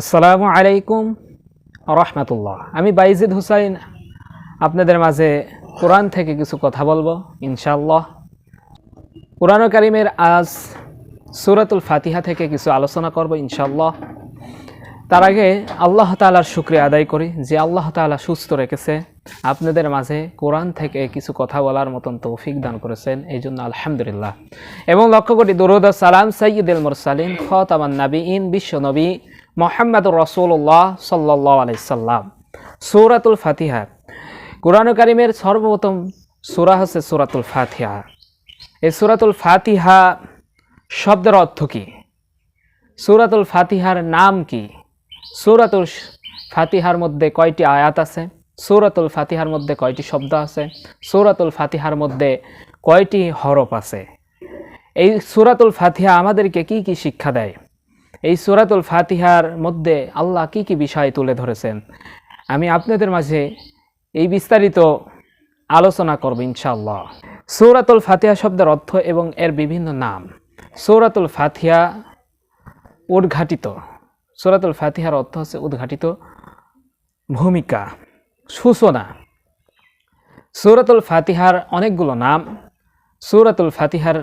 আসসালামু আলাইকুম রহমতুল্লাহ। আমি বাইজিদ হুসাইন, আপনাদের মাঝে কোরআন থেকে কিছু কথা বলব, ইনশাআল্লাহ। কোরআন কারিমের আজ সুরাতুল ফাতিহা থেকে কিছু আলোচনা করব, ইনশাআল্লাহ। তার আগে আল্লাহ তালার শুক্রিয়া আদায় করি যে আল্লাহ তাআলা সুস্থ রেখেছে, আপনাদের মাঝে কোরআন থেকে কিছু কথা বলার মতন তৌফিক দান করেছেন এই জন্য আলহামদুলিল্লাহ। এবং লক্ষ্য করি দরুদ সালাম সৈয়দুল মুরসালিন, খতামান নবী ইন বিশ্ব নবী মোহাম্মদুর রসুল্লাহ সাল্লাহ আলাইসাল্লাম সৌরাতুল ফাতিহা। কোরআন কারিমের সর্বপ্রথম সূরা হচ্ছে সুরাতুল ফাতিহা। এই সুরাতুল ফাতিহা শব্দের অর্থ কী? সুরাতুল ফাতিহার নাম কি? সুরাতুল ফাতিহার মধ্যে কয়টি আয়াত আছে? সূরাতুল ফাতিহার মধ্যে কয়টি শব্দ আছে? সূরাতুল ফাতিহার মধ্যে কয়টি হরফ আছে? এই সুরাতুল ফাতিহা আমাদেরকে কি কি শিক্ষা দেয়? এই সূরাতুল ফাতিহার মধ্যে আল্লাহ কি কি বিষয় তুলে ধরেছেন? আমি আপনাদের মাঝে এই বিস্তারিত আলোচনা করব ইনশাআল্লাহ। সৌরাতুল ফাতিহা শব্দের অর্থ এবং এর বিভিন্ন নাম। সূরাতুল ফাতিহা উদ্ঘাটিত। সূরাতুল ফাতিহার অর্থ হচ্ছে উদ্ঘাটিত ভূমিকা, সূচনা। সূরাতুল ফাতিহার অনেকগুলো নাম। সৌরাতুল ফাতিহার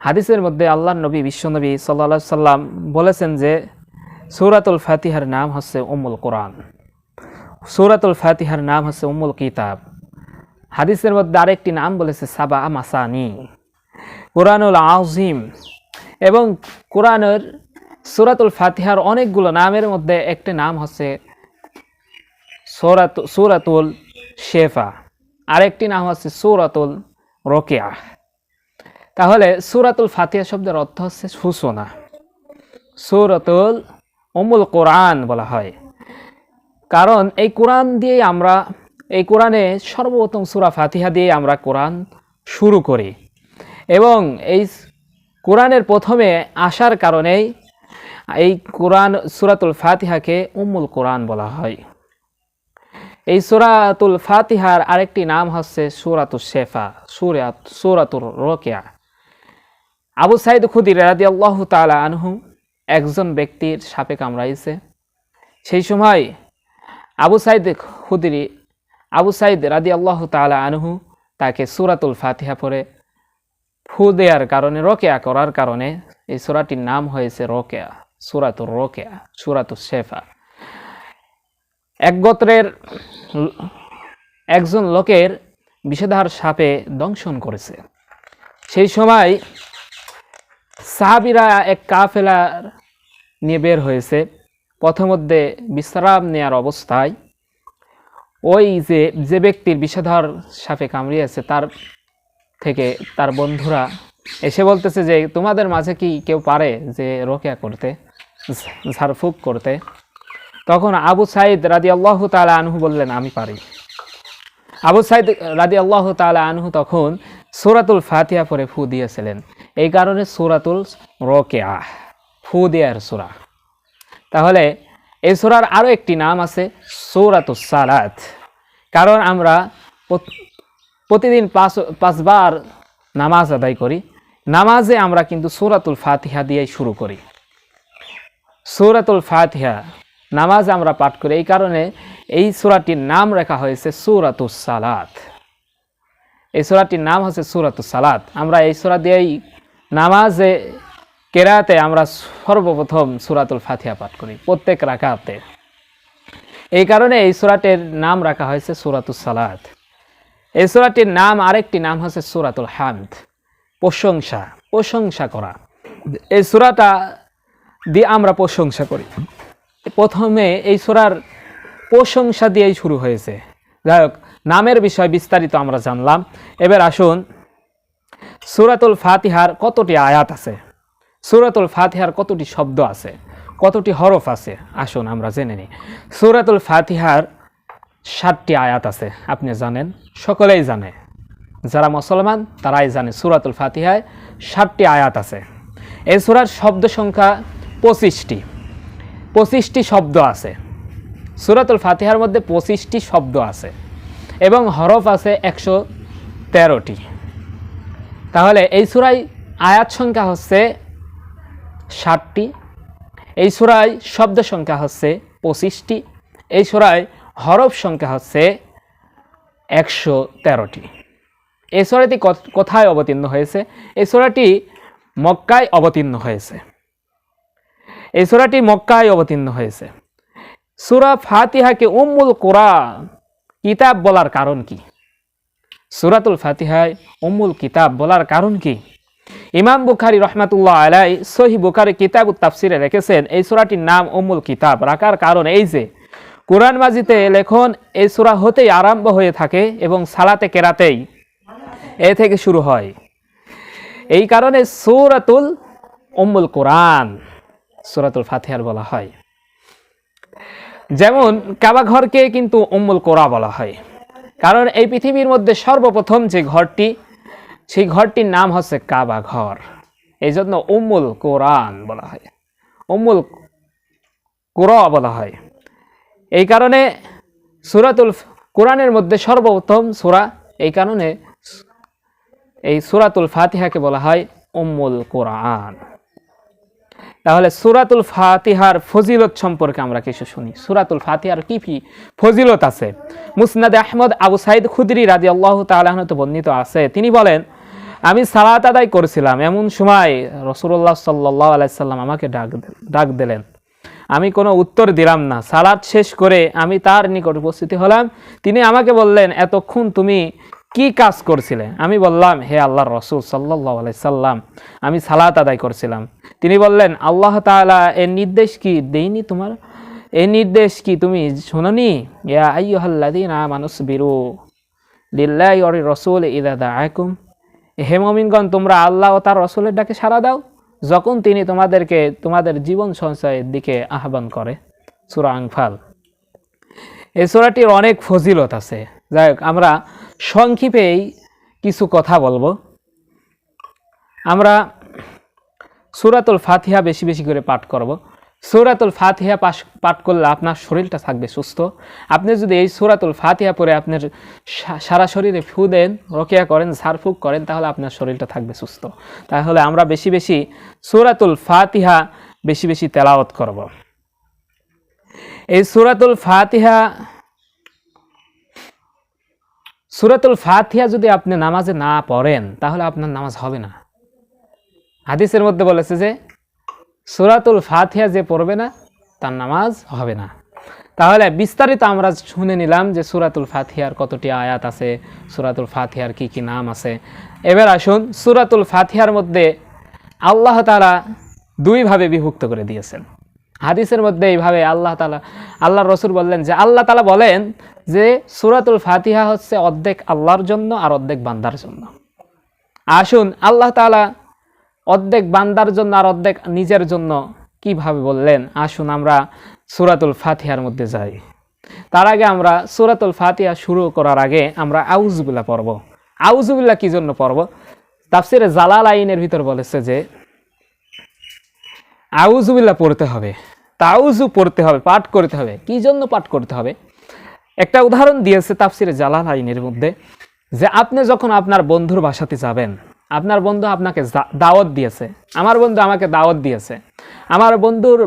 হাদিসের মধ্যে আল্লাহ নবী বিশ্বনবী সাল্লা সাল্লাম বলেছেন যে সৌরাতুল ফাতিহার নাম হচ্ছে উমুল কোরআন। সৌরাতুল ফাতিহার নাম হচ্ছে উমুল কিতাব। হাদিসের মধ্যে আরেকটি নাম বলেছে সাবা মাসানি কোরআনুল আজিম এবং কোরআনের সূরাতুল ফাতিহার অনেকগুলো নামের মধ্যে একটি নাম হচ্ছে সৌরাত, সূরাতুল শেফা। আরেকটি নাম হচ্ছে সূরাতুল রোকেয়া। তাহলে সুরাতুল ফাতিহা শব্দের অর্থ হচ্ছে সূচনা। সূরাতুল অমুল কোরআন বলা হয়। কারণ এই কোরআন দিয়েই আমরা, এই কোরআনে সর্বপ্রথম সুরা ফাতিহা দিয়ে আমরা কোরআন শুরু করি। এবং এই কোরআনের প্রথমে আসার কারণেই এই কোরআন, সুরাতুল ফাতিহাকে উম্মুল কোরআন বলা হয়। এই সূরাতুল ফাতিহার আরেকটি নাম হচ্ছে সূরাতুল শেফা সুরাত সূরাতুল রোকেয়া। আবু সাইদ খুদির রাদি আল্লাহ তালা আনহু একজন ব্যক্তির সাপে কামড়াইছে। সেই সময় আবু সাইদ খুদিরি, আবু সাইদ রাদি আল্লাহ তালা আনহু তাকে সুরাতুল ফাতিহা পরে ফু দেওয়ার কারণে, রোকেয়া করার কারণে এই সুরাটির নাম হয়েছে রোকেয়া, সুরাতুর রোকেয়া সুরাতুল শেফা। এক গোত্রের একজন লোকের বিষধার সাপে দংশন করেছে। সেই সময় সাহাবিরা এক কাফেলার নিয়ে বের হয়েছে। পথমধ্যে বিশ্রাম নেয়ার অবস্থায় ওই যে যে ব্যক্তির বিষধর সাপে কামড়িয়েছে, তার থেকে তার বন্ধুরা এসে বলতেছে যে, তোমাদের মাঝে কি কেউ পারে যে রোকেয়া করতে, ঝাড়ফুঁক করতে? তখন আবু সাইদ রাদি আল্লাহ তালা আনহু বললেন, আমি পারি। আবু সাইদ রাদি আল্লাহ তালা আনহু তখন সূরাতুল ফাতিয়া পরে ফু দিয়েছিলেন। এই কারণে সূরাতুল রোকেয়া ফু দেয়ার সূরা। তাহলে এই সূরার আরও একটি নাম আছে সূরাতুস সালাত। কারণ আমরা প্রত- প্রতিদিন পাঁচ, পাঁচবার নামাজ আদায় করি। নামাজে আমরা কিন্তু সূরাতুল ফাতিহা দিয়েই শুরু করি। সূরাতুল ফাতিহা নামাজ আমরা পাঠ করি। এই কারণে এই সূরাটির নাম রাখা হয়েছে সূরাতুস সালাত। এই সূরাটির নাম হচ্ছে সূরাতুস সালাত। আমরা এই সূরা দিয়েই নামাজে কেরাতে আমরা সর্বপ্রথম সূরাতুল ফাতিহা পাঠ করি, প্রত্যেক রাকাতে। এই কারণে এই সূরাটির নাম রাখা হয়েছে সূরাতুস সালাত। এই সূরাটির নাম, আরেকটি নাম হচ্ছে সূরাতুল হামদ। প্রশংসা প্রশংসা করা। এই সূরাটা দিয়ে আমরা প্রশংসা করি। প্রথমে এই সূরার প্রশংসা দিয়েই শুরু হয়েছে। যাই হোক, নামের বিষয় বিস্তারিত আমরা জানলাম। এবার আসুন সূরাতুল ফাতিহার কতটি আয়াত আছে? সুরাতুল ফাতিহার কতটি শব্দ আছে? কতটি হরফ আছে? আসুন আমরা জেনে নিই। সুরাতুল ফাতিহার ষাটটি আয়াত আছে, আপনি জানেন? সকলেই জানে। যারা মুসলমান, তারাই জানে সুরাতুল ফাতিহায় ষাটটি আয়াত আছে। এই সূরার শব্দ সংখ্যা পঁচিশটি। পঁচিশটি শব্দ আছে। সুরাতুল ফাতিহার মধ্যে পঁচিশটি শব্দ আছে এবং হরফ আছে একশো তেরোটি। তাহলে এই সূরায় আয়াত সংখ্যা হচ্ছে ষাটটি, এই সুরায় শব্দ সংখ্যা হচ্ছে পঁচিশটি, এই সুরায় হরফ সংখ্যা হচ্ছে একশো তেরোটি। এই সোরাটি কোথায় অবতীর্ণ হয়েছে? এই সোরাটি মক্কায় অবতীর্ণ হয়েছে। এই সোরাটি মক্কায় অবতীর্ণ হয়েছে। সুরা ফাতিহাকে উম্মুল কোরআন কিতাব বলার কারণ কি? সুরাতুল ফাতিহায় উম্মুল কিতাব বলার কারণ কি? ইমাম বুখারি রহমাতুল্লাহ আলাই সহি বুখারি কিতাব তাফসিরে রেখেছেন, এই সুরাটির নাম উম্মুল কিতাব। রাখার কারণ এই যে, কোরআন মাজিতে লেখন এই সুরা হতেই আরম্ভ হয়ে থাকে এবং সালাতে কেরাতেই এ থেকে শুরু হয়। এই কারণে সুরাতুল উম্মুল কোরআন, সুরাতুল ফাতিহার বলা হয়। যেমন কাবাঘরকে কিন্তু উম্মুল কোরা বলা হয়। কারণ এই পৃথিবীর মধ্যে সর্বপ্রথম যে ঘরটি, সেই ঘরটির নাম হচ্ছে কাবা ঘর। এই জন্য উম্মুল কোরআন বলা হয়। উম্মুল কোরা বলা হয়। এই কারণে সুরাতুল কোরআনের মধ্যে সর্বপ্রথম সুরা, এই কারণে এই সুরাতুল ফাতিহাকে বলা হয় উম্মুল কোরআন। তাহলে সুরাতুল ফাতিহার ফজিলত সম্পর্কে আমরা কিছু শুনি। সুরাতুল ফাতিহার কি কি ফজিলত আছে? মুসনাদে আহমদ আবু সাইদ খুদরি রাজি আল্লাহ তালাহনত বর্ণিত আছে। তিনি বলেন, আমি সালাত আদায় করেছিলাম। এমন সময় রসুল্লাহ সাল্লাহ আলাইসাল্লাম আমাকে ডাক ডাক দিলেন। আমি কোনো উত্তর দিলাম না। সালাদ শেষ করে আমি তার নিকট উপস্থিত হলাম। তিনি আমাকে বললেন, এতক্ষণ তুমি কি কাজ করছিলে? আমি বললাম, হে আল্লাহর রসুল সাল্লাহ আলাইসাল্লাম আমি সালাত আদায় করছিলাম। তিনি বললেন, আল্লাহ তাআলা, এর নির্দেশ কি? দেইনি তোমার? এই নির্দেশ কি তুমি আইয়ুহাল্লাযীনা মানুষ বিরু লিল্লাহি রসুল ইদা দাআকুম। হে মুমিনগণ, তোমরা আল্লাহ ও তার রসুলের ডাকে সাড়া দাও, যখন তিনি তোমাদেরকে তোমাদের জীবন সঞ্চয়ের দিকে আহ্বান করে। সূরা আংফাল এই সূরাটির অনেক ফজিলত আছে। যাই আমরা সংক্ষেপেই কিছু কথা বলব। আমরা সূরাতুল ফাতিহা বেশি বেশি করে পাঠ করব। সূরাতুল ফাতিহা পাশ পাঠ করলে আপনার শরীরটা থাকবে সুস্থ। আপনি যদি এই সূরাতুল ফাতিহা পরে আপনার সারা শরীরে ফু দেন, রকিয়া করেন ঝাড়ফুঁক করেন, তাহলে আপনার শরীরটা থাকবে সুস্থ। তাহলে আমরা বেশি বেশি সূরাতুল ফাতিহা বেশি বেশি তেলাওয়াত করব। এই সূরাতুল ফাতিহা সূরাতুল ফাতিহা যদি আপনি নামাজে না পড়েন, তাহলে আপনার নামাজ হবে না। হাদিসের মধ্যে বলেছে যে, সুরাতুল ফাতিহা যে পড়বে না, তার নামাজ হবে না। তাহলে বিস্তারিত আমরা শুনে নিলাম যে সুরাতুল ফাতিহার কতটি আয়াত আছে, সুরাতুল ফাতিহার কি কি নাম আছে। এবার আসুন সুরাতুল ফাতিহার মধ্যে আল্লাহ তাআলা দুইভাবে বিভক্ত করে দিয়েছেন। হাদিসের মধ্যে এইভাবে আল্লাহ তালা আল্লাহ রসুল বললেন যে, আল্লাহ তালা বলেন যে, সুরাতুল ফাতিহা হচ্ছে অর্ধেক আল্লাহর জন্য আর অর্ধেক বান্দার জন্য। আসুন, আল্লাহ তালা অর্ধেক বান্দার জন্য আর অর্ধেক নিজের জন্য কীভাবে বললেন? আসুন আমরা সুরাতুল ফাতিহার মধ্যে যাই। তার আগে আমরা সুরাতুল ফাতিহা শুরু করার আগে আমরা আউজুবিল্লা পড়ব। আউজুবিল্লা কি জন্য পড়ব? তাফসিরে জালাল আইনের ভিতর বলেছে যে আউজুবিল্লা পড়তে হবে। তাউজু পড়তে হবে, পাঠ করতে হবে। কি জন্য পাঠ করতে হবে? একটা উদাহরণ দিয়েছে তাফসিরে জালাল আইনের মধ্যে যে আপনি যখন আপনার বন্ধুর বাসাতে যাবেন, আপনার বন্ধু আপনাকে দাওয়াত দিয়েছে, আমার বন্ধু আমাকে দাওয়াত দিয়েছে, আমার বন্ধুর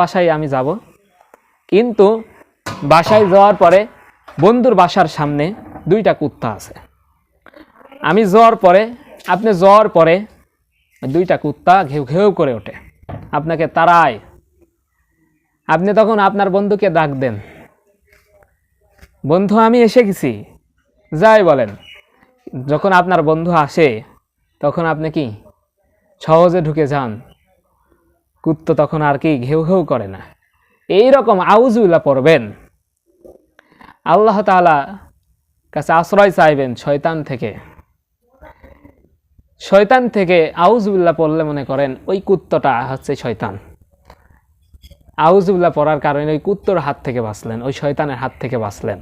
বাসায় আমি যাব। কিন্তু বাসায় যাওয়ার পরে বন্ধুর বাসার সামনে দুইটা কুত্তা আছে। আমি যাওয়ার পরে, আপনি যাওয়ার পরে দুইটা কুত্তা ঘেউ ঘেউ করে ওঠে। আপনাকে তাড়ায় আপনি তখন আপনার বন্ধুকে ডাক দেন। বন্ধু, আমি এসে গেছি। যাই বলেন, যখন আপনার বন্ধু আসে, তখন আপনি কি সহজে ঢুকে যান? কুত্ত তখন আর কি ঘেউ ঘেউ করে না। এই রকম আউজুল্লাহ পড়বেন। আল্লাহ তাআলা কাছে আশ্রয় চাইবেন শয়তান থেকে। শয়তান থেকে আউজুবিল্লাহ পড়লে মনে করেন ওই কুত্তটা হচ্ছে শয়তান। আউজুবিল্লাহ পড়ার কারণে ওই কুত্তর হাত থেকে বাঁচলেন, ওই শয়তানের হাত থেকে বাঁচলেন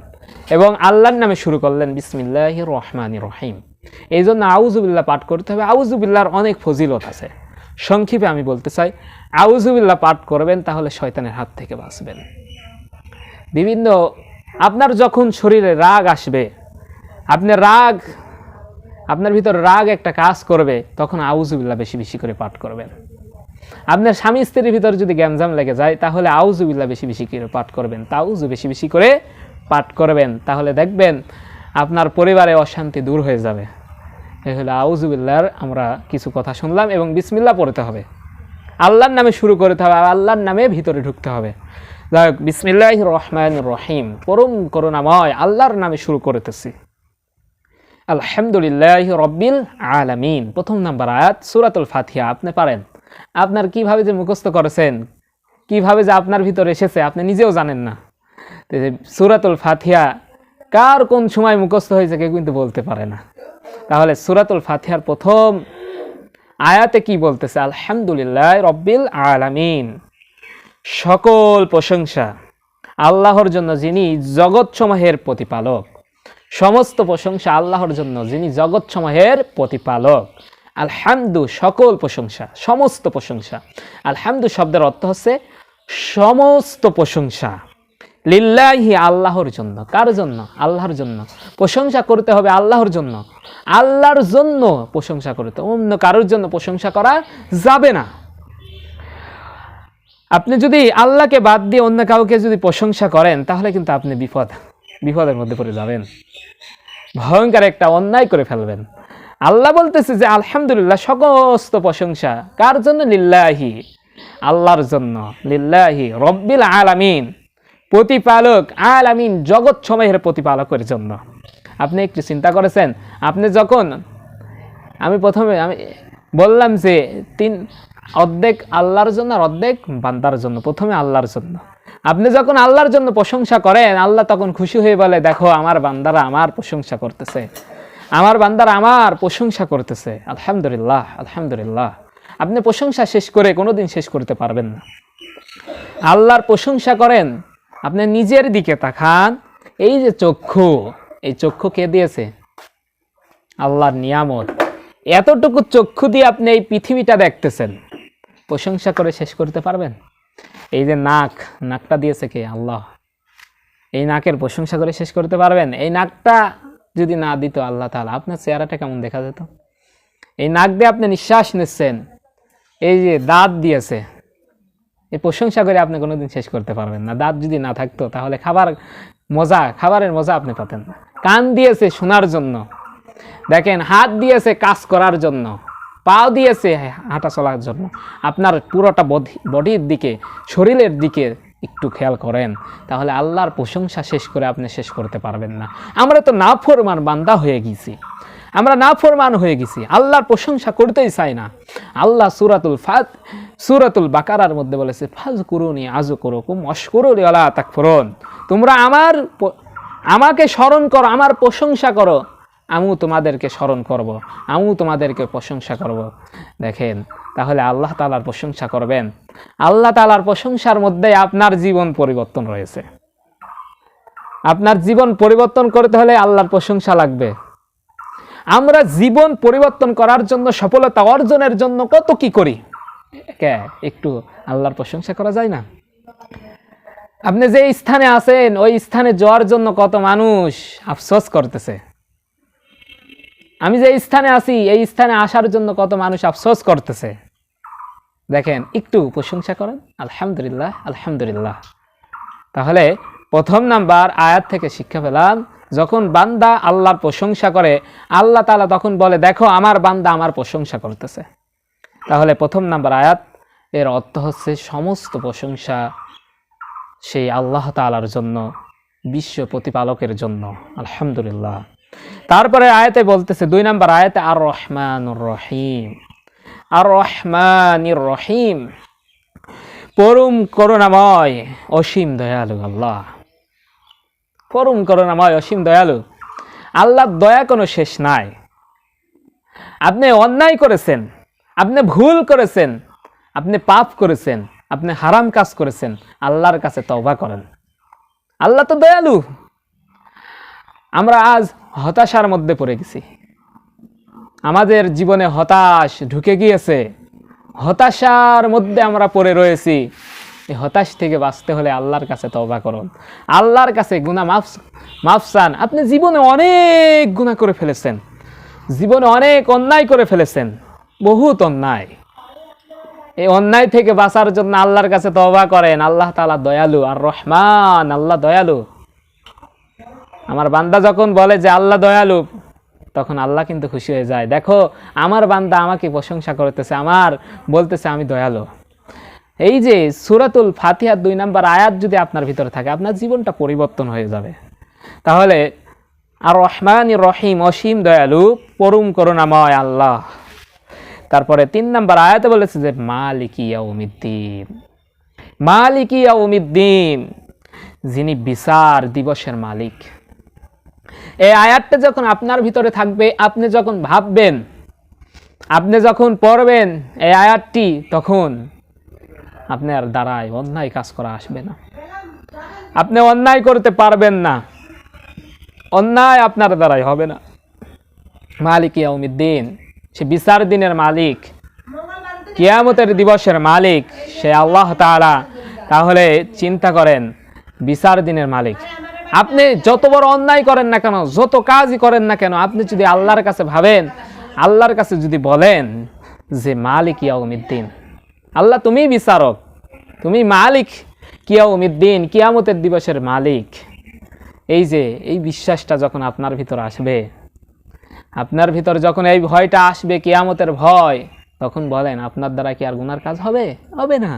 এবং আল্লাহর নামে শুরু করলেন বিসমিল্লাহ রহমান রহিম। এই জন্য আউজুবিল্লাহ পাঠ করতে হবে। আউজুবিল্লাহর অনেক ফজিলত আছে। সংক্ষেপে আমি বলতে চাই আউজুবিল্লাহ পাঠ করবেন তাহলে শয়তানের হাত থেকে বাঁচবেন। বিভিন্ন, আপনার যখন শরীরে রাগ আসবে, আপনি রাগ, আপনার ভিতর রাগ একটা কাজ করবে, তখন আউজুবিল্লাহ বেশি বেশি করে পাঠ করবেন। আপনার স্বামী স্ত্রীর ভিতরে যদি গ্যামজাম লেগে যায়, তাহলে আউজুবিল্লা বেশি বেশি করে পাঠ করবেন। তাউজু বেশি বেশি করে পাঠ করবেন। তাহলে দেখবেন আপনার পরিবারে অশান্তি দূর হয়ে যাবে। এই হলো আউজুবিল্লার আমরা কিছু কথা শুনলাম এবং বিসমিল্লা পড়তে হবে। আল্লাহর নামে শুরু করতে হবে, আল্লাহর নামে ভিতরে ঢুকতে হবে। যাই হোক বিসমিল্লাহ রহমান রহিম, পরম করুণাময় আল্লাহর নামে শুরু করতেছি। আলহামদুলিল্লাহ রব্বিল আলামিন। প্রথম নাম্বার আয়াত, সুরাতুল ফাতিহা, আপনি পারেন। আপনার কীভাবে যে মুখস্থ করেছেন? কীভাবে যে আপনার ভিতরে এসেছে, আপনি নিজেও জানেন না। সুরাতুল ফাতিহা, কার কোন সময় মুখস্থ হয়েছে কেউ কিন্তু বলতে পারে না। তাহলে সুরাতুল ফাতিহার প্রথম আয়াতে কি বলতেছে? আলহামদুলিল্লাহ রব্বিল আলামিন। সকল প্রশংসা আল্লাহর জন্য যিনি জগৎ জগৎসমূহের প্রতিপালক। সমস্ত প্রশংসা আল্লাহর জন্য যিনি জগৎ জগৎসমূহের প্রতিপালক। আলহামদু, সকল প্রশংসা, সমস্ত প্রশংসা। আলহামদু শব্দের অর্থ হচ্ছে সমস্ত প্রশংসা। লিল্লাহি আল্লাহর জন্য। কার জন্য? আল্লাহর জন্য। প্রশংসা করতে হবে আল্লাহর জন্য। আল্লাহর জন্য প্রশংসা করতে। অন্য কারোর জন্য প্রশংসা করা যাবে না। আপনি যদি আল্লাহকে বাদ দিয়ে অন্য কাউকে যদি প্রশংসা করেন, তাহলে কিন্তু আপনি বিপদ, বিপদের মধ্যে পড়ে যাবেন। ভয়ঙ্কর একটা অন্যায় করে ফেলবেন। আল্লাহ বলতেছে যে, আলহামদুলিল্লাহ, সমস্ত প্রশংসা। কার জন্য? লিল্লাহি। আল্লাহর জন্য। লিল্লাহি। রব্বিল আলামিন। প্রতিপালক, আলামিন জগৎ সময়ের প্রতিপালকের জন্য। আপনি একটু চিন্তা করেছেন? আপনি যখন, আমি প্রথমে, আমি বললাম যে, তিন, অর্ধেক আল্লাহর জন্য আর অর্ধেক বান্দার জন্য, প্রথমে আল্লাহর জন্য। আপনি যখন আল্লাহর জন্য প্রশংসা করেন, আল্লাহ তখন খুশি হয়ে বলে, দেখো, আমার বান্দারা আমার প্রশংসা করতেছে। আমার বান্দার আমার প্রশংসা করতেছে। আলহামদুলিল্লাহ আলহামদুলিল্লাহ। আপনি প্রশংসা শেষ করে কোনোদিন শেষ করতে পারবেন না। আল্লাহর প্রশংসা করেন, আপনি নিজের দিকে তাকান। এই যে চক্ষু, এই চক্ষু কে দিয়েছে? আল্লাহর নিয়ামত। এতটুকু চক্ষু দিয়ে আপনি এই পৃথিবীটা দেখতেছেন, প্রশংসা করে শেষ করতে পারবেন? এই যে নাক, নাকটা দিয়েছে কে? আল্লাহ। এই নাকের প্রশংসা করে শেষ করতে পারবেন? এই নাকটা যদি না দিত আল্লাহ তাহলে আপনার চেহারাটা কেমন দেখা যেত? এই নাক দিয়ে আপনি নিঃশ্বাস নিচ্ছেন, এই যে দাঁত দিয়েছে এই প্রশংসা করে আপনি কোনোদিন শেষ করতে পারবেন না। দাঁত যদি না থাকতো, তাহলে খাবার মজা, খাবারের মজা আপনি পাতেন না। কান দিয়েছে শোনার জন্য, দেখেন হাত দিয়েছে কাজ করার জন্য, পাও দিয়েছে হাঁটা চলার জন্য। আপনার পুরোটা বডির দিকে, শরীরের দিকে একটু খেয়াল করেন, তাহলে আল্লাহর প্রশংসা শেষ করে আপনি শেষ করতে পারবেন না। আমরা তো না ফরমান বান্দা হয়ে গেছি। আমরা না ফরমান হয়ে গেছি। আল্লাহর প্রশংসা করতেই চাই না। আল্লাহ সুরাতুল ফাত, সুরাতুল বাকারার মধ্যে বলেছে ফাজ করুনি আজু করো কুম অস্করুলি আলা তাক তোমরা আমার আমাকে স্মরণ করো, আমার প্রশংসা করো। আমিও তোমাদেরকে স্মরণ করব। আমিও তোমাদেরকে প্রশংসা করব। দেখেন, তাহলে আল্লাহ তালার প্রশংসা করবেন। আল্লাহ তালার প্রশংসার মধ্যে আপনার জীবন পরিবর্তন রয়েছে। আপনার জীবন পরিবর্তন করতে হলে আল্লাহর প্রশংসা লাগবে। আমরা জীবন পরিবর্তন করার জন্য সফলতা অর্জনের জন্য কত কি করি? কে, একটু আল্লাহর প্রশংসা করা যায় না? আপনি যে স্থানে আছেন, ওই স্থানে যাওয়ার জন্য কত মানুষ আফসোস করতেছে। আমি যে স্থানে আছি, এই স্থানে আসার জন্য কত মানুষ আফসোস করতেছে। দেখেন, একটু প্রশংসা করেন। আলহামদুলিল্লাহ আলহামদুলিল্লাহ। তাহলে প্রথম নাম্বার আয়াত থেকে শিক্ষা পেলাম, যখন বান্দা আল্লাহর প্রশংসা করে, আল্লাহ তালা তখন বলে, দেখো, আমার বান্দা আমার প্রশংসা করতেছে। তাহলে প্রথম নাম্বার আয়াত, এর অর্থ হচ্ছে সমস্ত প্রশংসা সেই আল্লাহ তালার জন্য, বিশ্ব প্রতিপালকের জন্য। আলহামদুলিল্লাহ। তারপরে আয়াতে বলতেছে দুই নাম্বার আয়াতে আর রহমানুর রহিম আর রহমানির রহিম পরম করুণাময় অসীম দয়ালু আল্লাহ। পরম করুণাময় অসীম দয়ালু। আল্লাহর দয়া কোনো শেষ নাই। আপনি অন্যায় করেছেন, আপনি ভুল করেছেন, আপনি পাপ করেছেন, আপনি হারাম কাজ করেছেন, আল্লাহর কাছে তওবা করেন। আল্লাহ তো দয়ালু। আমরা আজ হতাশার মধ্যে পড়ে গেছি। আমাদের জীবনে হতাশ ঢুকে গিয়েছে। হতাশার মধ্যে আমরা পড়ে রয়েছি। এই হতাশ থেকে বাঁচতে হলে আল্লাহর কাছে তওবা করুন। আল্লাহর কাছে গুণা মাফ মাফ চান। আপনি জীবনে অনেক গুণা করে ফেলেছেন। জীবনে অনেক অন্যায় করে ফেলেছেন। বহুত অন্যায়। এই অন্যায় থেকে বাঁচার জন্য আল্লাহর কাছে তওবা করেন। আল্লাহ তালা দয়ালু আর রহমান। আল্লাহ দয়ালু। আমার বান্দা যখন বলে যে আল্লাহ দয়ালু, তখন আল্লাহ কিন্তু খুশি হয়ে যায়। দেখো, আমার বান্দা আমাকে প্রশংসা করতেছে, আমার বলতেছে আমি দয়ালু। এই যে সুরাতুল ফাতিহার দুই নাম্বার আয়াত যদি আপনার ভিতরে থাকে, আপনার জীবনটা পরিবর্তন হয়ে যাবে। তাহলে আর রহমান রহিম, অসীম দয়ালু, পরম করুণাময় আল্লাহ। তারপরে তিন নাম্বার আয়াতে বলেছে যে, মালিক ইয়াউমিদ্দিন। মালিক ইয়াউমিদ্দিন, যিনি বিচার দিবসের মালিক। এই আয়াতটা যখন আপনার ভিতরে থাকবে, আপনি যখন ভাববেন, আপনি যখন পড়বেন এই আয়াতটি, তখন আপনার দ্বারায় অন্যায় কাজ করা আসবে না। আপনি অন্যায় করতে পারবেন না। অন্যায় আপনার দ্বারাই হবে না। মালিক ইয়াউমিদ্দিন, সে বিচার দিনের মালিক, কিয়ামতের দিবসের মালিক, সে আল্লাহ তাআলা। তাহলে চিন্তা করেন, বিচার দিনের মালিক। আপনি যত বড় অন্যায় করেন না কেন, যত কাজই করেন না কেন, আপনি যদি আল্লাহর কাছে ভাবেন, আল্লাহর কাছে যদি বলেন যে মালিক ইয়াউমিদ্দিন, আল্লাহ তুমি বিচারক তুমি মালিক কিয়াউমিদ্দিন, কিয়ামতের দিবসের মালিক। এই যে, এই বিশ্বাসটা যখন আপনার ভিতর আসবে, আপনার ভিতর যখন এই ভয়টা আসবে, কিয়ামতের ভয়, তখন বলেন, আপনার দ্বারা কি আর গুনার কাজ হবে? হবে না।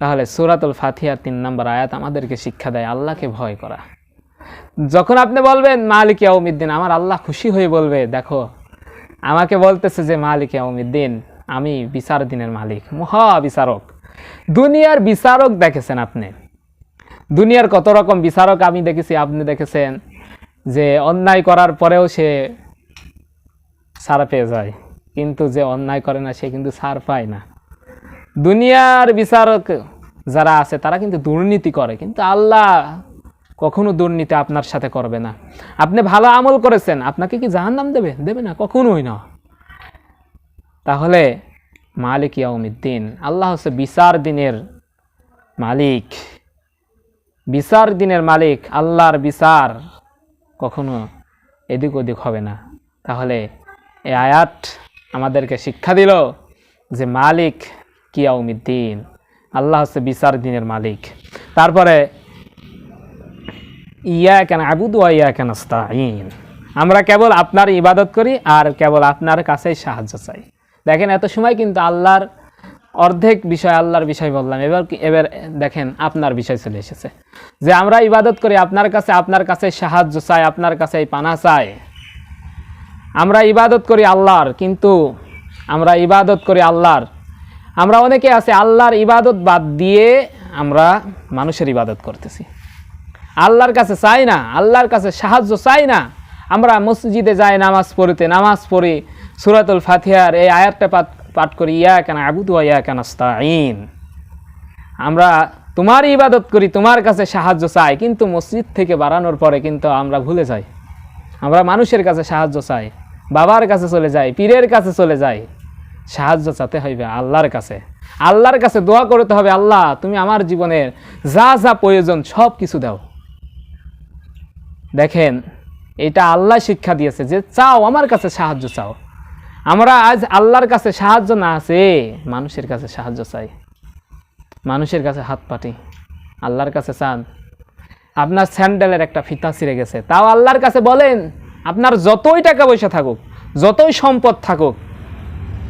তাহলে সুরাতুল ফাতিহার তিন নম্বর আয়াত আমাদেরকে শিক্ষা দেয়, আল্লাহকে ভয় করা। যখন আপনি বলবেন, মালিক ইয়াউমিদ্দিন আমার আল্লাহ খুশি হয়ে বলবে, দেখো, আমাকে বলতেছে যে, মালিক ইয়াউমিদ্দিন, আমি বিচার দিনের মালিক, মহা বিচারক। দুনিয়ার বিচারক দেখেছেন আপনি। দুনিয়ার কত রকম বিচারক আমি দেখেছি, আপনি দেখেছেন যে, অন্যায় করার পরেও সে ছাড় পেয়ে যায়। কিন্তু যে অন্যায় করে না, সে কিন্তু ছাড় পায় না। দুনিয়ার বিচারক যারা আছে, তারা কিন্তু দুর্নীতি করে। কিন্তু আল্লাহ কখনো দুর্নীতি আপনার সাথে করবে না। আপনি ভালো আমল করেছেন, আপনাকে কি জাহান নাম দেবে? দেবে না, কখনোই না। তাহলে মালিক ইয়াউমিদ্দিন, আল্লাহ হচ্ছে বিচার দিনের মালিক। বিচার দিনের মালিক, আল্লাহর বিচার কখনো এদিক ওদিক হবে না। তাহলে এই আয়াত আমাদেরকে শিক্ষা দিল যে মালিক কিয়াউমিদ্দিন, আল্লাহ হচ্ছে বিচার দিনের মালিক। তারপরে ইয়া কেন আবুদু ইয়া কেন আস্তাইন আমরা কেবল আপনার ইবাদত করি আর কেবল আপনার কাছেই সাহায্য চাই। দেখেন, এত সময় কিন্তু আল্লাহর অর্ধেক বিষয় আল্লাহর বিষয় বললাম। এবার এবার দেখেন, আপনার বিষয় চলে এসেছে। যে আমরা ইবাদত করি, আপনার কাছে আপনার কাছে সাহায্য চাই, আপনার কাছে পানা চাই। আমরা ইবাদত করি আল্লাহর, কিন্তু আমরা ইবাদত করি আল্লাহর। আমরা অনেকে আছে, আল্লাহর ইবাদত বাদ দিয়ে আমরা মানুষের ইবাদত করতেছি। আল্লাহর কাছে চাই না, আল্লাহর কাছে সাহায্য চাই না। আমরা মসজিদে যাই, নামাজ পড়িতে নামাজ পড়ি, সুরাতুল ফাতিহার এই আয়াতটা পাঠ পাঠ করি ইয়া কেন আবুদু ইয়া কেন আস্তাইন আমরা তোমার ইবাদত করি, তোমার কাছে সাহায্য চাই, কিন্তু মসজিদ থেকে বাড়ানোর পরে কিন্তু আমরা ভুলে যাই। আমরা মানুষের কাছে সাহায্য চাই, বাবার কাছে চলে যাই, পীরের কাছে চলে যাই। সাহায্য চাতে হইবে আল্লাহর কাছে। আল্লাহর কাছে দোয়া করতে হবে, আল্লাহ, তুমি আমার জীবনের যা যা প্রয়োজন সব কিছু দাও। দেখেন, এটা আল্লাহ শিক্ষা দিয়েছে যে চাও, আমার কাছে সাহায্য চাও। আমরা আজ আল্লাহর কাছে সাহায্য না আছে মানুষের কাছে সাহায্য চাই। মানুষের কাছে হাত পাটি, আল্লাহর কাছে চান। আপনার স্যান্ডেলের একটা ফিতা ছিঁড়ে গেছে, তাও আল্লাহর কাছে বলেন, আপনার যতই টাকা পয়সা থাকুক, যতই সম্পদ থাকুক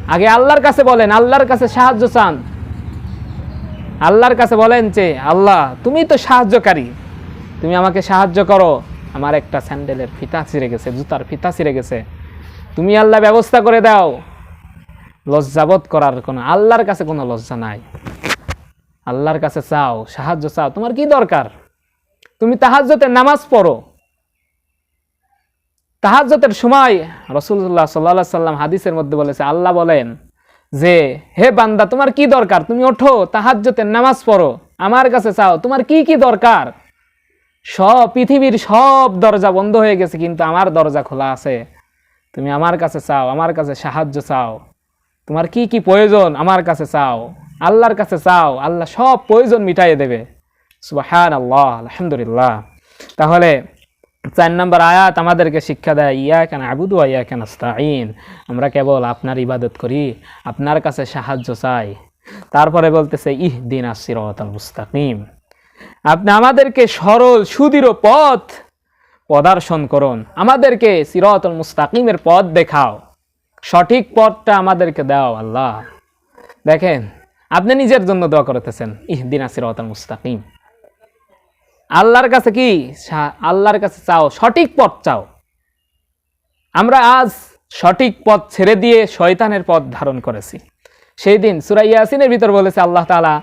আগে আল্লাহর কাছে বলেন, আল্লাহর কাছে সাহায্য চান। আল্লাহর কাছে বলেন যে, আল্লাহ, তুমি তো সাহায্যকারী। তুমি আমাকে সাহায্য করো। আমার একটা স্যান্ডেলের ফিতা ছিঁড়ে গেছে, জুতার ফিতা ছিঁড়ে গেছে। তুমি আল্লাহ ব্যবস্থা করে দাও। লজ্জাবোধ করার কোনো, আল্লাহর কাছে কোনো লজ্জা নাই। আল্লাহর কাছে চাও, সাহায্য চাও। তোমার কি দরকার? তুমি তাহাজ্জতের নামাজ পড়ো। তাহাজ্জতের সময় রসুল্লাহ সাল্লাহ সাল্লাম হাদিসের মধ্যে বলেছে, আল্লাহ বলেন যে, হে বান্দা, তোমার কি দরকার? তুমি ওঠো, তাহাজ্জতের নামাজ পড়ো। আমার কাছে চাও, তোমার কি কি দরকার? সব পৃথিবীর সব দরজা বন্ধ হয়ে গেছে, কিন্তু আমার দরজা খোলা আছে। তুমি আমার কাছে চাও, আমার কাছে সাহায্য চাও। তোমার কি কি প্রয়োজন? আমার কাছে চাও। আল্লাহর কাছে চাও। আল্লাহ সব প্রয়োজন মিটাইয়ে দেবে। সুবাহান আল্লাহ আলহামদুলিল্লাহ। তাহলে চার নম্বর আয়াত, আমাদেরকে শিক্ষা দেয় ইয়া কেন আবুদু ইয়া কেন আস্তাইন আমরা কেবল আপনার ইবাদত করি, আপনার কাছে সাহায্য চাই। তারপরে বলতেছে ইহ দিন আসিরত মুস্তাকিম। আপনি আমাদেরকে সরল, সুদৃঢ় পথ প্রদর্শন করুন। আমাদেরকে সিরতুল মুস্তাকিমের পথ দেখাও। সঠিক পথটা আমাদেরকে দাও, আল্লাহ। দেখেন, আপনি নিজের জন্য দোয়া করতেছেন, ইহদিন সিরতুল মুস্তাকিম। আল্লাহর কাছে কি? আল্লাহর কাছে চাও, সঠিক পথ চাও। আমরা আজ সঠিক পথ ছেড়ে দিয়ে শয়তানের পথ ধারণ করেছি। সেই দিন সুরাই ইয়াসিনের ভিতর বলেছে আল্লাহ তালা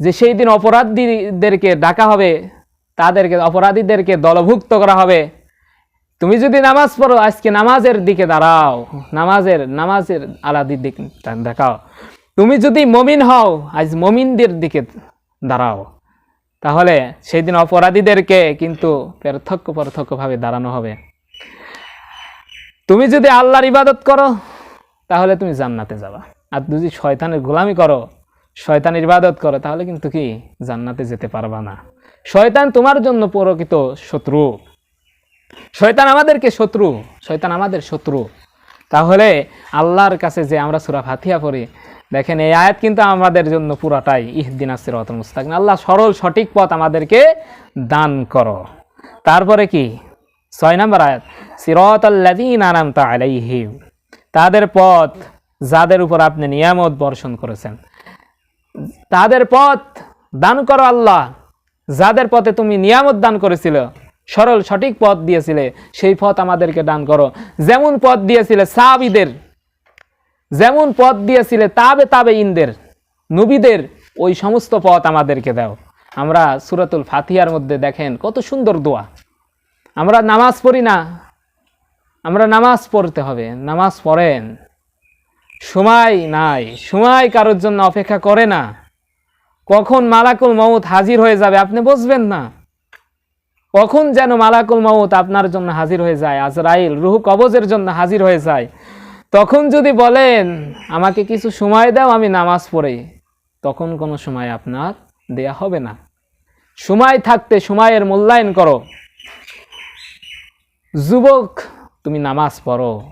যে সেই দিন অপরাধীদেরকে ডাকা হবে, তাদেরকে, অপরাধীদেরকে দলভুক্ত করা হবে। তুমি যদি নামাজ পড়ো, আজকে নামাজের দিকে দাঁড়াও। নামাজের নামাজের আলাদির দিকে দেখাও। তুমি যদি মমিন হও, আজ মমিনদের দিকে দাঁড়াও। তাহলে সেই দিন অপরাধীদেরকে কিন্তু পার্থক্য পার্থক্যভাবে দাঁড়ানো হবে। তুমি যদি আল্লাহর ইবাদত করো, তাহলে তুমি জান্নাতে যাবা। আর যদি শয়তানের গোলামি করো শয়তানের ইবাদত করো, তাহলে কিন্তু কি? জান্নাতে যেতে পারবা না। শয়তান তোমার জন্য প্রকৃত শত্রু। শয়তান আমাদেরকে শত্রু। শয়তান আমাদের শত্রু। তাহলে আল্লাহর কাছে যে আমরা সুরা ফাতিহা পড়ি দেখেন, এই আয়াত কিন্তু আমাদের জন্য পুরাটাই। ইহদিন আসিরত মুস্তাকিম। আল্লাহ সরল, সঠিক পথ আমাদেরকে দান করো। তারপরে কি? ছয় নম্বর আয়াত। সিরত আল্লাযীনা আনামতা আলাইহিম। তাদের পথ যাদের উপর আপনি নিয়ামত বর্ষণ করেছেন। তাদের পথ দান করো আল্লাহ। যাদের পথে তুমি নিয়ামত দান করেছিল, সরল, সঠিক পথ দিয়েছিলে, সেই পথ আমাদেরকে দান করো। যেমন পথ দিয়েছিলে সাবিদের যেমন পথ দিয়েছিলে, তাবে তাবে ইন্দের। নবীদের ওই সমস্ত পথ আমাদেরকে দাও। আমরা সুরাতুল ফাতিহার মধ্যে দেখেন কত সুন্দর দোয়া। আমরা নামাজ পড়ি না। আমরা নামাজ পড়তে হবে। নামাজ পড়েন। সময় নাই। সময় কারোর জন্য অপেক্ষা করে না। কখন মালাকুল মৌত হাজির হয়ে যাবে আপনি বুঝবেন না। কখন যেন মালাকুল মৌত আপনার জন্য হাজির হয়ে যায়, আজরাইল, রুহু কবজের জন্য হাজির হয়ে যায়। তখন যদি বলেন, আমাকে কিছু সময় দাও, আমি নামাজ পড়ে। তখন কোনো সময় আপনার দেয়া হবে না। সময় থাকতে সময়ের মূল্যায়ন করো। যুবক, তুমি নামাজ পড়ো।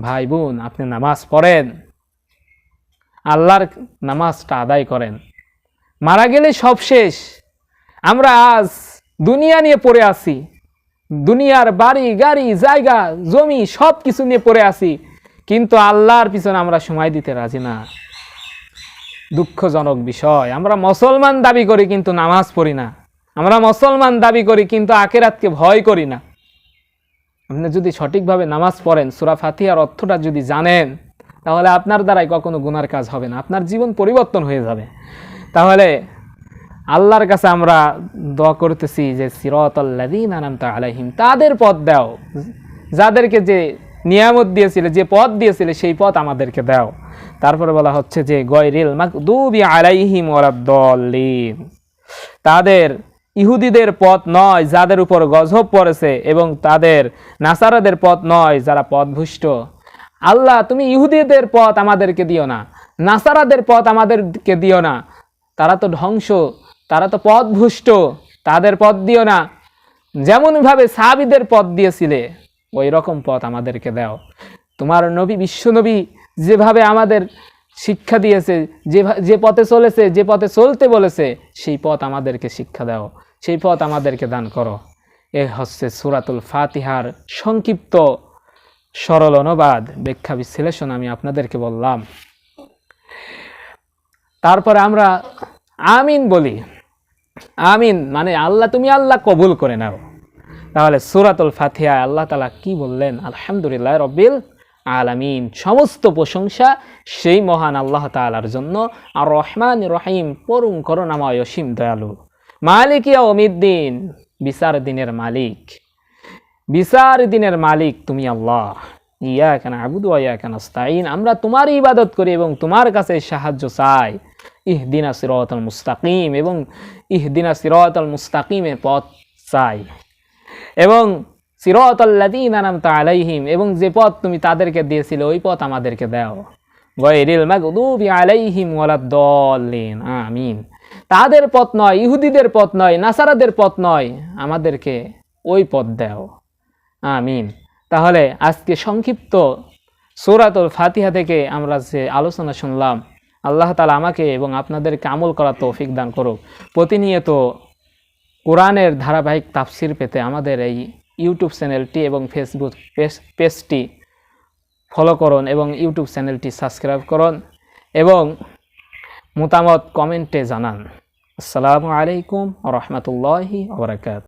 ভাই বোন আপনি নামাজ পড়েন। আল্লাহর নামাজটা আদায় করেন। মারা গেলে সব শেষ। আমরা আজ দুনিয়া নিয়ে পড়ে আছি। দুনিয়ার বাড়ি, গাড়ি, জায়গা, জমি সব কিছু নিয়ে পড়ে আছি। কিন্তু আল্লাহর পিছনে আমরা সময় দিতে রাজি না। দুঃখজনক বিষয়। আমরা মুসলমান দাবি করি কিন্তু নামাজ পড়ি না। আমরা মুসলমান দাবি করি কিন্তু আকেরাতকে ভয় করি না। আপনি যদি সঠিকভাবে নামাজ পড়েন, সুরা ফাতিহার অর্থটা যদি জানেন, তাহলে আপনার দ্বারাই কখনো গুনার কাজ হবে না। আপনার জীবন পরিবর্তন হয়ে যাবে। তাহলে আল্লাহর কাছে আমরা দোয়া করতেছি যে সিরতাল্লাদিন আনামতা আলাইহিম তাদের পথ দাও। যাদেরকে যে নিয়ামত দিয়েছিলে, যে পথ দিয়েছিলে, সেই পথ আমাদেরকে দাও। তারপরে বলা হচ্ছে যে, গয়রিল মাকদুবি আলাইহিম ওয়ালাদ্দাল্লিন তাদের ইহুদিদের পথ নয় যাদের উপর গজব পড়েছে এবং তাদের নাসারাদের পথ নয় যারা পথভুষ্ট আল্লাহ, তুমি ইহুদিদের পথ আমাদেরকে দিও না, নাসারাদের পথ আমাদেরকে দিও না। তারা তো ধ্বংস তারা তো পথভুষ্ট তাদের পথ দিও না। যেমনভাবে সাহাবিদের পথ দিয়েছিলে ওই রকম পথ আমাদেরকে দাও। তোমার নবী বিশ্বনবী যেভাবে আমাদের শিক্ষা দিয়েছে, যে যে পথে চলেছে, যে পথে চলতে বলেছে, সেই পথ আমাদেরকে শিক্ষা দাও। সেই পথ আমাদেরকে দান করো। এ হচ্ছে সুরাতুল ফাতিহার সংক্ষিপ্ত সরল অনুবাদ, ব্যাখ্যা বিশ্লেষণ আমি আপনাদেরকে বললাম। তারপরে আমরা আমিন বলি। আমিন মানে আল্লাহ, তুমি আল্লাহ কবুল করে নাও। তাহলে সুরাতুল ফাতিহা আল্লাহ তালা কি বললেন? আলহামদুলিল্লাহ রব্বিল আলামিন। সমস্ত প্রশংসা সেই মহান আল্লাহ তালার জন্য। আর রহমান রহিম, পরম করুণাময় অসীম দয়ালু। মালিক ইয়া অমিদ্দিন বিচার দিনের মালিক। বিচার দিনের মালিক তুমি আল্লাহ। ইয়া কেন আবুদু ইয়া কেন আমরা তোমারই ইবাদত করি এবং তোমার কাছে সাহায্য চাই। ইহদিনা সিরতল মুস্তাকিম এবং ইহদিনা সিরতল মুস্তাকিমের পথ চাই। এবং সিরতাল্লাদিন আনামতা আলাইহিম এবং যে পথ তুমি তাদেরকে দিয়েছিলে, ওই পথ আমাদেরকে দাও। গয়রিল মাগদুবি আলাইহিম ওয়ালাদ্দাল্লিন আমিন। তাদের পথ নয়, ইহুদিদের পথ নয়, নাসারাদের পথ নয়, আমাদেরকে ওই পথ দাও। আমিন। তাহলে আজকে সংক্ষিপ্ত সূরাতুল ফাতিহা থেকে আমরা যে আলোচনা শুনলাম আল্লাহ তালা আমাকে এবং আপনাদেরকে আমল করার তৌফিক দান করুক। প্রতিনিয়ত কোরআনের ধারাবাহিক তাফসির পেতে আমাদের এই ইউটিউব চ্যানেলটি এবং ফেসবুক পেজ পেজটি ফলো করুন এবং ইউটিউব চ্যানেলটি সাবস্ক্রাইব করুন এবং মতামত কমেন্টে জানান। আসসালামু আলাইকুম রহমতুল্লাহি ওবরাকাত